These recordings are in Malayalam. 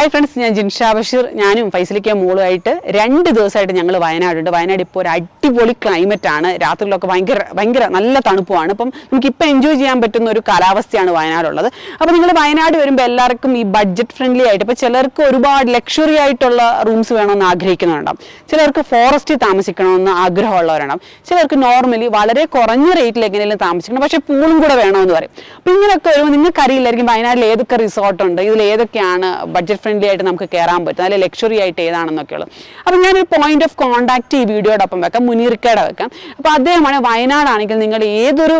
ഹായ് ഫ്രണ്ട്സ് ഞാൻ ജിൻഷാ ബഷീർ. ഞാനും ഫൈസലിക്ക മോളുമായിട്ട് രണ്ട് ദിവസമായിട്ട് ഞങ്ങൾ വയനാടുണ്ട്. വയനാട് ഇപ്പോൾ ഒരു അടിപൊളി ക്ലൈമറ്റ് ആണ്. രാത്രികളൊക്കെ ഭയങ്കര ഭയങ്കര നല്ല തണുപ്പുമാണ്. അപ്പം നമുക്ക് ഇപ്പം എൻജോയ് ചെയ്യാൻ പറ്റുന്ന ഒരു കാലാവസ്ഥയാണ് വയനാടുള്ളത്. അപ്പോൾ നിങ്ങൾ വയനാട് വരുമ്പോൾ എല്ലാവർക്കും ഈ ബഡ്ജറ്റ് ഫ്രണ്ട്ലി ആയിട്ട് ഇപ്പോൾ ചിലർക്ക് ഒരുപാട് ലക്ഷറി ആയിട്ടുള്ള റൂംസ് വേണമെന്ന് ആഗ്രഹിക്കുന്നുണ്ടാവും ചിലർക്ക് ഫോറസ്റ്റിൽ താമസിക്കണമെന്ന് ആഗ്രഹമുള്ളവരുണ്ടാവും. ചിലർക്ക് നോർമലി വളരെ കുറഞ്ഞ റേറ്റിൽ എങ്ങനെയും താമസിക്കണം. പക്ഷേ പൂളും കൂടെ വേണമെന്ന് പറയും. അപ്പോൾ ഇങ്ങനെയൊക്കെ വരുമ്പോൾ നിങ്ങൾക്ക് അറിയില്ലായിരിക്കും വയനാട്ടിൽ ഏതൊക്കെ റിസോർട്ടുണ്ട് ഇതിൽ ഏതൊക്കെയാണ് ബഡ്ജറ്റ് ഫ്രണ്ട്ലി ആയിട്ട് നമുക്ക് കയറാൻ പറ്റും. നല്ല ലക്ഷറി ആയിട്ട് ഏതാണെന്നൊക്കെ ഉള്ളത് അപ്പം ഞാനൊരു പോയിന്റ് ഓഫ് കോൺടാക്ട് ഈ വീഡിയോടൊപ്പം വെക്കാം. മുനീർക്കയുടെ വെക്കാം. അപ്പോൾ അദ്ദേഹമാണ് വയനാടാണെങ്കിൽ നിങ്ങൾ ഏതൊരു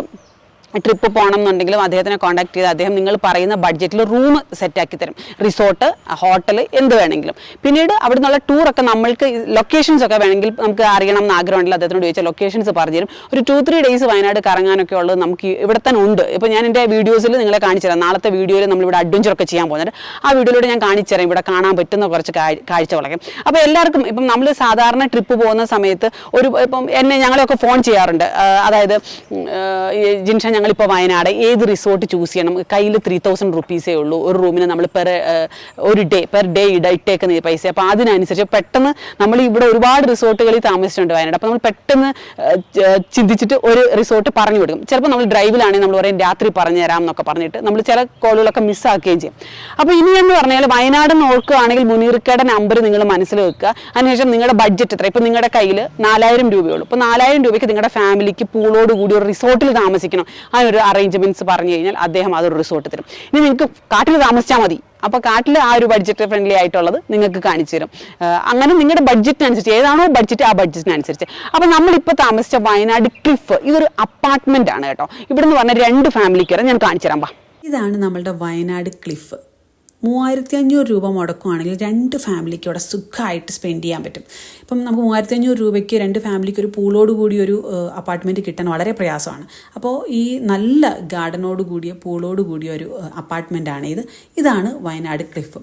ട്രിപ്പ് പോകണം എന്നുണ്ടെങ്കിലും അദ്ദേഹത്തിനെ കോൺടാക്ട് ചെയ്ത് അദ്ദേഹം നിങ്ങൾ പറയുന്ന ബഡ്ജറ്റിൽ റൂം സെറ്റാക്കി തരും. റിസോർട്ട് ഹോട്ടൽ എന്ത് വേണമെങ്കിലും. പിന്നീട് അവിടെ നിന്നുള്ള ടൂറൊക്കെ നമ്മൾക്ക് ലൊക്കേഷൻസ് ഒക്കെ വേണമെങ്കിൽ നമുക്ക് അറിയണം എന്ന് ആഗ്രഹമുണ്ടെങ്കിൽ അദ്ദേഹത്തിനോട് ചോദിച്ചാൽ ലൊക്കേഷൻസ് പറഞ്ഞു തരും. ഒരു ടു ത്രീ ഡേയ്സ് വയനാട് കറങ്ങാനൊക്കെ ഉള്ളത് നമുക്ക് ഇവിടെ തന്നെ ഉണ്ട്. ഇപ്പോൾ ഞാൻ എന്റെ വീഡിയോസിൽ നിങ്ങളെ കാണിച്ചു തരാം. നാളത്തെ വീഡിയോയിൽ നമ്മളിവിടെ അഡ്വഞ്ചർ ഒക്കെ ചെയ്യാൻ പോകുന്നുണ്ട്. ആ വീഡിയോയിലൂടെ ഞാൻ കാണിച്ചു തരാം. ഇവിടെ കാണാൻ പറ്റുന്ന കുറച്ച് കാഴ്ച കാഴ്ചകളൊക്കെ. അപ്പോൾ എല്ലാവർക്കും ഇപ്പം നമ്മൾ സാധാരണ ട്രിപ്പ് പോകുന്ന സമയത്ത് ഒരു ഇപ്പം എന്നെ ഞങ്ങളെയൊക്കെ ഫോൺ ചെയ്യാറുണ്ട്. അതായത് ജിൻഷ ഞങ്ങളിപ്പോൾ വയനാട് ഏത് റിസോർട്ട് ചൂസ് ചെയ്യണം? കയ്യിൽ ത്രീ തൗസൻഡ് റുപ്പീസേ ഉള്ളൂ. ഒരു റൂമിന് നമ്മൾ പെർ ഒരു ഡേ പെർ ഡേ ഇട ഇട്ടേക്കുന്ന പൈസ. അപ്പോൾ അതിനനുസരിച്ച് പെട്ടെന്ന് നമ്മൾ ഇവിടെ ഒരുപാട് റിസോർട്ടുകളിൽ താമസിച്ചിട്ടുണ്ട് വയനാട്. അപ്പോൾ നമ്മൾ പെട്ടെന്ന് ചിന്തിച്ചിട്ട് ഒരു റിസോർട്ട് പറഞ്ഞു കൊടുക്കും. ചിലപ്പോൾ നമ്മൾ ഡ്രൈവിലാണെങ്കിൽ നമ്മൾ പറയും രാത്രി പറഞ്ഞു തരാം എന്നൊക്കെ പറഞ്ഞിട്ട് നമ്മൾ ചില കോളുകളൊക്കെ മിസ്സാക്കുകയും ചെയ്യും. അപ്പോൾ ഇനി എന്ന് പറഞ്ഞാൽ വയനാട് നോക്കുകയാണെങ്കിൽ മുനീർക്കയുടെ നമ്പർ നിങ്ങൾ മനസ്സിൽ വെക്കുക. അതിനുശേഷം നിങ്ങളുടെ ബഡ്ജറ്റ് എത്ര? ഇപ്പോൾ നിങ്ങളുടെ കയ്യിൽ നാലായിരം രൂപയുള്ളൂ ഇപ്പോൾ നാലായിരം രൂപയ്ക്ക് നിങ്ങളുടെ ഫാമിലിക്ക് പൂളോട് കൂടി ഒരു റിസോർട്ടിൽ താമസിക്കണം. അതിനൊരു അറേഞ്ച്മെന്റ്സ് പറഞ്ഞു കഴിഞ്ഞാൽ അദ്ദേഹം അതൊരു റിസോർട്ട് തരും. ഇനി നിങ്ങൾക്ക് കാട്ടിൽ താമസിച്ചാൽ മതി. അപ്പോൾ കാട്ടിൽ ആ ഒരു ബഡ്ജറ്റ് ഫ്രണ്ട്ലി ആയിട്ടുള്ളത് നിങ്ങൾക്ക് കാണിച്ചു തരും. അങ്ങനെ നിങ്ങളുടെ ബഡ്ജറ്റിനനുസരിച്ച് ഏതാണോ ബഡ്ജറ്റ് ആ ബഡ്ജറ്റിനനുസരിച്ച് അപ്പോൾ നമ്മളിപ്പോൾ താമസിച്ച വയനാട് ക്ലിഫ് ഇതൊരു അപ്പാർട്ട്മെന്റ് ആണ് കേട്ടോ. ഇവിടെ നിന്ന് പറഞ്ഞ രണ്ട് ഫാമിലിക്ക് വരെ ഞാൻ കാണിച്ചു തരാം. ഇതാണ് നമ്മളുടെ വയനാട് ക്ലിഫ് മൂവായിരത്തി അഞ്ഞൂറ് രൂപ മുടക്കുവാണെങ്കിൽ രണ്ട് ഫാമിലിക്ക് അവിടെ സുഖമായിട്ട് സ്പെൻഡ് ചെയ്യാൻ പറ്റും. ഇപ്പം നമുക്ക് മൂവായിരത്തി അഞ്ഞൂറ് രൂപയ്ക്ക് രണ്ട് ഫാമിലിക്ക് ഒരു പൂളോട് കൂടി ഒരു അപ്പാർട്ട്മെന്റ് കിട്ടാൻ വളരെ പ്രയാസമാണ്. അപ്പോൾ ഈ നല്ല ഗാർഡനോട് കൂടിയ പൂളോട് കൂടിയ ഒരു അപ്പാർട്ട്മെന്റാണ് ഇത്. ഇതാണ് വയനാട് ക്ലിഫ്.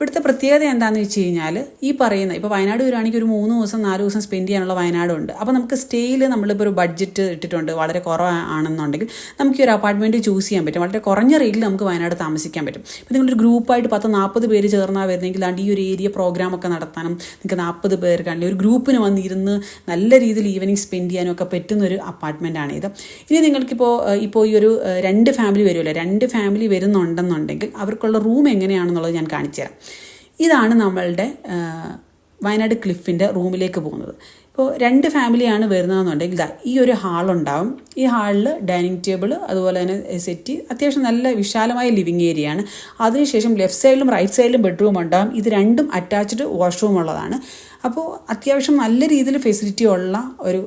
ഇവിടുത്തെ പ്രത്യേകത എന്താണെന്ന് വെച്ച് കഴിഞ്ഞാൽ ഈ പറയുന്ന ഇപ്പോൾ വയനാട് വരുവാണെങ്കിൽ ഒരു മൂന്ന് ദിവസം നാല് ദിവസം സ്പെൻഡ് ചെയ്യാനുള്ള വയനാടുണ്ട്. അപ്പോൾ നമുക്ക് സ്റ്റേയിൽ നമ്മളിപ്പോൾ ഒരു ബഡ്ജറ്റ് ഇട്ടിട്ടുണ്ട് വളരെ കുറവാണെന്നുണ്ടെങ്കിൽ നമുക്ക് ഒരു അപ്പാർട്ട്മെന്റ് ചൂസ് ചെയ്യാൻ പറ്റും. വളരെ കുറഞ്ഞ റേറ്റിൽ നമുക്ക് വയനാട് താമസിക്കാൻ പറ്റും. ഇപ്പോൾ നിങ്ങളൊരു ഗ്രൂപ്പായിട്ട് പത്ത് നാൽപ്പത് പേര് ചേർന്നാൽ വരുന്നെങ്കിൽ അണ്ട് ഈ ഒരു ഏരിയ പ്രോഗ്രാമൊക്കെ നടത്താനും നിങ്ങൾക്ക് നാൽപ്പത് പേർക്കാണെങ്കിൽ ഒരു ഗ്രൂപ്പിന് വന്നിരുന്ന് നല്ല രീതിയിൽ ഈവനിങ് സ്പെൻഡ് ചെയ്യാനും ഒക്കെ പറ്റുന്ന ഒരു അപ്പാർട്ട്മെന്റാണ് ഇത്. ഇനി നിങ്ങൾക്കിപ്പോൾ ഇപ്പോൾ ഈ ഒരു രണ്ട് ഫാമിലി വരുമല്ലോ രണ്ട് ഫാമിലി വരുന്നുണ്ടെന്നുണ്ടെങ്കിൽ അവർക്കുള്ള റൂം എങ്ങനെയാണെന്നുള്ളത് ഞാൻ കാണിച്ചു തരാം ഇതാണ് നമ്മളുടെ വയനാട് ക്ലിഫിന്റെ റൂമിലേക്ക് പോകുന്നത്. ഇപ്പോൾ രണ്ട് ഫാമിലിയാണ് വരുന്നതെന്നുണ്ടെങ്കിൽ ഈ ഒരു ഹാളുണ്ടാവും. ഈ ഹാളിൽ ഡൈനിങ് ടേബിൾ അതുപോലെ തന്നെ സെറ്റ് അത്യാവശ്യം നല്ല വിശാലമായ ലിവിങ് ഏരിയ ആണ് അതിനുശേഷം ലെഫ്റ്റ് സൈഡിലും റൈറ്റ് സൈഡിലും ബെഡ്റൂം ഉണ്ടാവും ഇത് രണ്ടും അറ്റാച്ച്ഡ് വാഷ്റൂം ഉള്ളതാണ് അപ്പോൾ അത്യാവശ്യം നല്ല രീതിയിൽ ഫെസിലിറ്റി ഉള്ള ഒരു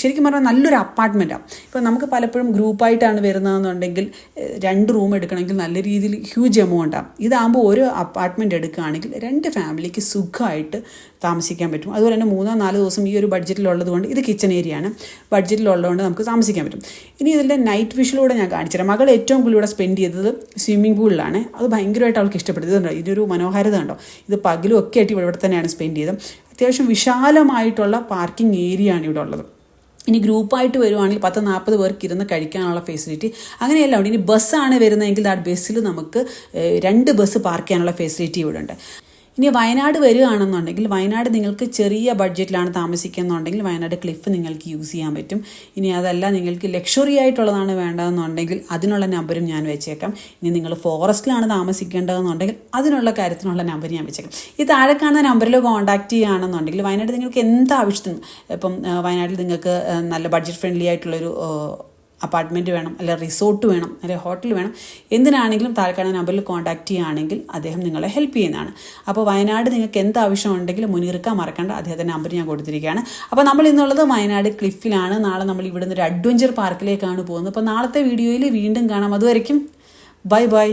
ശരിക്കും പറഞ്ഞാൽ നല്ലൊരു അപ്പാർട്ട്മെന്റാണ് ഇപ്പോൾ നമുക്ക് പലപ്പോഴും ഗ്രൂപ്പായിട്ടാണ് വരുന്നതെന്നുണ്ടെങ്കിൽ രണ്ട് റൂം എടുക്കണമെങ്കിൽ നല്ല രീതിയിൽ ഹ്യൂജ് എമൗണ്ടാണ് ഇതാകുമ്പോൾ ഒരു അപ്പാർട്ട്മെന്റ് എടുക്കുകയാണെങ്കിൽ രണ്ട് ഫാമിലിക്ക് സുഖമായിട്ട് താമസിക്കാൻ പറ്റും. അതുപോലെ തന്നെ മൂന്നോ നാലോ ദിവസം ഈ ഒരു ബഡ്ജറ്റിലുള്ളത് കൊണ്ട് ഇത് കിച്ചൺ ഏരിയ ആണ്. ബഡ്ജറ്റിലുള്ളതുകൊണ്ട് നമുക്ക് താമസിക്കാൻ പറ്റും. ഇനി ഇതിന്റെ നൈറ്റ് വിഷിലൂടെ ഞാൻ കാണിച്ചുതരാം മകൾ ഏറ്റവും കൂടുതൽ ഇവിടെ സ്പെൻഡ് ചെയ്തത് സ്വിമ്മിംഗ് പൂളിലാണ് അത് ഭയങ്കരമായിട്ട് അവൾക്ക് ഇഷ്ടപ്പെട്ടത് ഇതുണ്ടോ? ഇതൊരു മനോഹാരിത ഉണ്ടോ? ഇത് പകലും ഒക്കെ ആയിട്ട് ഇവിടെ തന്നെയാണ് സ്പെൻഡ് ചെയ്തത്. അത്യാവശ്യം വിശാലമായിട്ടുള്ള പാർക്കിംഗ് ഏരിയ ആണ് ഇവിടെ ഉള്ളത്. ഇനി ഗ്രൂപ്പായിട്ട് വരുവാണെങ്കിൽ പത്ത് നാൽപ്പത് പേർക്ക് ഇരുന്ന് കഴിക്കാനുള്ള ഫെസിലിറ്റി അങ്ങനെയല്ല ഉണ്ട് ഇനി ബസ്സാണ് വരുന്നതെങ്കിൽ ആ ബസ്സിൽ നമുക്ക് രണ്ട് ബസ് പാർക്ക് ചെയ്യാനുള്ള ഫെസിലിറ്റി ഇവിടെ ഉണ്ട്. ഇനി വയനാട് വരികയാണെന്നുണ്ടെങ്കിൽ വയനാട് നിങ്ങൾക്ക് ചെറിയ ബഡ്ജറ്റിലാണ് താമസിക്കുന്നുണ്ടെങ്കിൽ വയനാട് ക്ലിഫ് നിങ്ങൾക്ക് യൂസ് ചെയ്യാൻ പറ്റും. ഇനി അതല്ല നിങ്ങൾക്ക് ലക്ഷറി ആയിട്ടുള്ളതാണ് വേണ്ടതെന്നുണ്ടെങ്കിൽ അതിനുള്ള നമ്പരും ഞാൻ വെച്ചേക്കാം. ഇനി നിങ്ങൾ ഫോറസ്റ്റിലാണ് താമസിക്കേണ്ടതെന്നുണ്ടെങ്കിൽ അതിനുള്ള കാര്യത്തിനുള്ള നമ്പർ ഞാൻ വെച്ചേക്കാം. ഈ താഴെ കാണുന്ന നമ്പറിൽ കോൺടാക്ട് ചെയ്യുകയാണെന്നുണ്ടെങ്കിൽ വയനാട് നിങ്ങൾക്ക് എന്താവശ്യത്തിനും ഇപ്പം വയനാട്ടിൽ നിങ്ങൾക്ക് നല്ല ബഡ്ജറ്റ് ഫ്രണ്ട്ലി ആയിട്ടുള്ളൊരു അപ്പാർട്ട്മെന്റ് വേണം അല്ലെ റിസോർട്ട് വേണം അല്ലെ ഹോട്ടൽ വേണം എന്തിനാണെങ്കിലും താൽക്കാലിക നമ്പറിൽ കോൺടാക്ട് ചെയ്യുകയാണെങ്കിൽ അദ്ദേഹം നിങ്ങളെ ഹെൽപ്പ് ചെയ്യുന്നതാണ്. അപ്പോൾ വയനാട് നിങ്ങൾക്ക് എന്ത് ആവശ്യമുണ്ടെങ്കിലും മുനിർക്കാൻ മറക്കേണ്ട അദ്ദേഹത്തിന്റെ നമ്പർ ഞാൻ കൊടുത്തിരിക്കുകയാണ്. അപ്പോൾ നമ്മൾ ഇന്നുള്ളത് വയനാട് ക്ലിഫിലാണ് നാളെ നമ്മൾ ഇവിടുന്ന് ഒരു അഡ്വഞ്ചർ പാർക്കിലേക്കാണ് പോകുന്നത്. അപ്പോൾ നാളത്തെ വീഡിയോയിൽ വീണ്ടും കാണാം. അതുവരയ്ക്കും ബൈ ബൈ